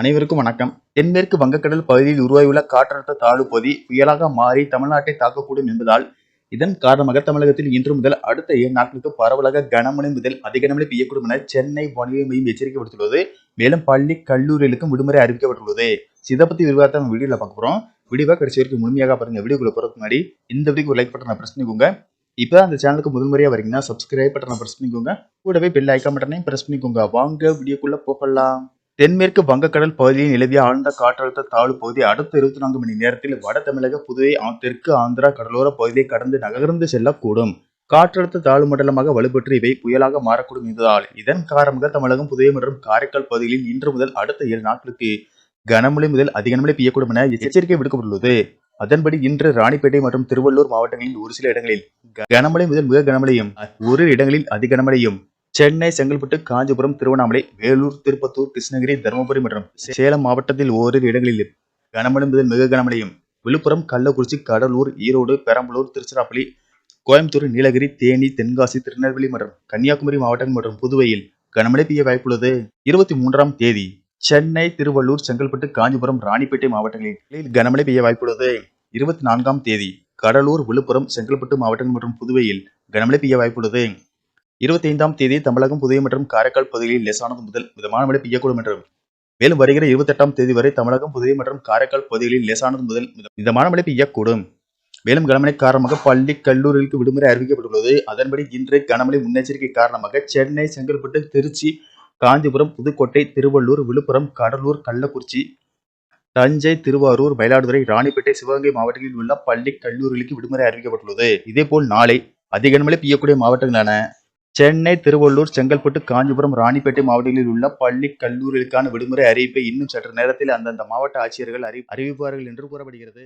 அனைவருக்கும் வணக்கம். தென்மேற்கு வங்கக்கடல் பகுதியில் உருவாகியுள்ள காற்றழுத்த தாழ்வு பகுதி புயலாக மாறி தமிழ்நாட்டை தாக்கக்கூடும் என்பதால் இதன் காரணமாக தமிழகத்தில் இன்று முதல் அடுத்த ஏழு நாட்களுக்கு பரவலாக கனமழை முதல் அதிக கனமழை பெய்யக்கூடும் என சென்னை வானிலை மையம் எச்சரிக்கை விடுத்துள்ளது. மேலும் பள்ளி கல்லூரிகளுக்கும் விடுமுறை அறிவிக்கப்பட்டுள்ளது. இதை பத்தி விரிவாக நம்ம வீடியோல பார்க்க போறோம். வீடியோவை கடைசி வரைக்கும் முழுமையாக பாருங்க. வீடியோக்குள்ள போறதுக்கு முன்னாடி இந்த வீடியோக்கு லைக் பட்டனை பிரஸ் பண்ணிக்கோங்க. இப்போ அந்த சேனலுக்கு முதல் முறையா வரீங்கன்னா சப்ஸ்கிரைப் பட்டனை பிரஸ் பண்ணிக்கோங்க. கூடவே பெல் ஐக்கான் பட்டனையும் பிரஸ் பண்ணிக்கோங்க. வாங்க வீடியோக்குள்ள போகலாம். தென்மேற்கு வங்கக்கடல் பகுதியில் நிலவிய ஆழ்ந்த காற்றழுத்த தாழ்வு பகுதி அடுத்த இருபத்தி நான்கு மணி நேரத்தில் வட தமிழக புதுவை ஆ- தெற்கு ஆந்திரா கடலோர பகுதியை கடந்து நகர்ந்து செல்லக்கூடும். காற்றழுத்த தாழ்வு மண்டலமாக வலுப்பெற்று இவை புயலாக மாறக்கூடும் என்பதால் இதன் காரணமாக தமிழகம் புதுவை மற்றும் காரைக்கால் பகுதிகளில் இன்று முதல் அடுத்த ஏழு நாட்களுக்கு கனமழை முதல் அதிக கனமழை பெய்யக்கூடும் என எச்சரிக்கை விடுக்கப்பட்டுள்ளது. அதன்படி இன்று ராணிப்பேட்டை மற்றும் திருவள்ளூர் மாவட்டங்களில் ஒரு சில இடங்களில் கனமழை முதல் மிக கனமழையும் ஒரு இடங்களில் அதிகனமழையும் சென்னை செங்கல்பட்டு காஞ்சிபுரம் திருவண்ணாமலை வேலூர் திருப்பத்தூர் கிருஷ்ணகிரி தருமபுரி மற்றும் சேலம் மாவட்டத்தில் ஓரிரு இடங்களில் கனமழை முதல் மிக கனமழையும். விழுப்புரம் கள்ளக்குறிச்சி கடலூர் ஈரோடு பெரம்பலூர் திருச்சிராப்பள்ளி கோயம்புத்தூர் நீலகிரி தேனி தென்காசி திருநெல்வேலி மற்றும் கன்னியாகுமரி மாவட்டங்கள் மற்றும் புதுவையில் கனமழை பெய்ய வாய்ப்புள்ளது. இருபத்தி மூன்றாம் தேதி சென்னை திருவள்ளூர் செங்கல்பட்டு காஞ்சிபுரம் ராணிப்பேட்டை மாவட்டங்களில் கனமழை பெய்ய வாய்ப்புள்ளது. இருபத்தி நான்காம் தேதி கடலூர் விழுப்புரம் செங்கல்பட்டு மாவட்டங்கள் மற்றும் புதுவையில் கனமழை பெய்ய வாய்ப்புள்ளது. இருபத்தி ஐந்தாம் தேதி தமிழகம் புதிய மற்றும் காரைக்கால் பகுதிகளில் லேசானது முதல் மிதமான மழை பெய்யக்கூடும் என்றும் மேலும் வருகிற இருபத்தெட்டாம் தேதி வரை தமிழகம் புதிய மற்றும் காரைக்கால் பகுதிகளில் லேசானது முதல் மிதமான மழை பெய்யக்கூடும். மேலும் கனமழை காரணமாக பள்ளி கல்லூரிகளுக்கு விடுமுறை அறிவிக்கப்பட்டுள்ளது. அதன்படி இன்று கனமழை முன்னெச்சரிக்கை காரணமாக சென்னை செங்கல்பட்டு திருச்சி காஞ்சிபுரம் புதுக்கோட்டை திருவள்ளூர் விழுப்புரம் கடலூர் கள்ளக்குறிச்சி தஞ்சை திருவாரூர் மயிலாடுதுறை ராணிப்பேட்டை சிவகங்கை மாவட்டங்களில் உள்ள பள்ளி கல்லூரிகளுக்கு விடுமுறை அறிவிக்கப்பட்டுள்ளது. இதேபோல் நாளை அதிக கனமழை பெய்யக்கூடிய மாவட்டங்களான சென்னை திருவள்ளூர் செங்கல்பட்டு காஞ்சிபுரம் ராணிப்பேட்டை மாவட்டங்களில் உள்ள பள்ளி கல்லூரிகளுக்கான விடுமுறை அறிவிப்பை இன்னும் சற்று நேரத்தில் அந்தந்த மாவட்ட ஆட்சியர்கள் அறி அறிவிப்பார்கள் என்று கூறப்படுகிறது.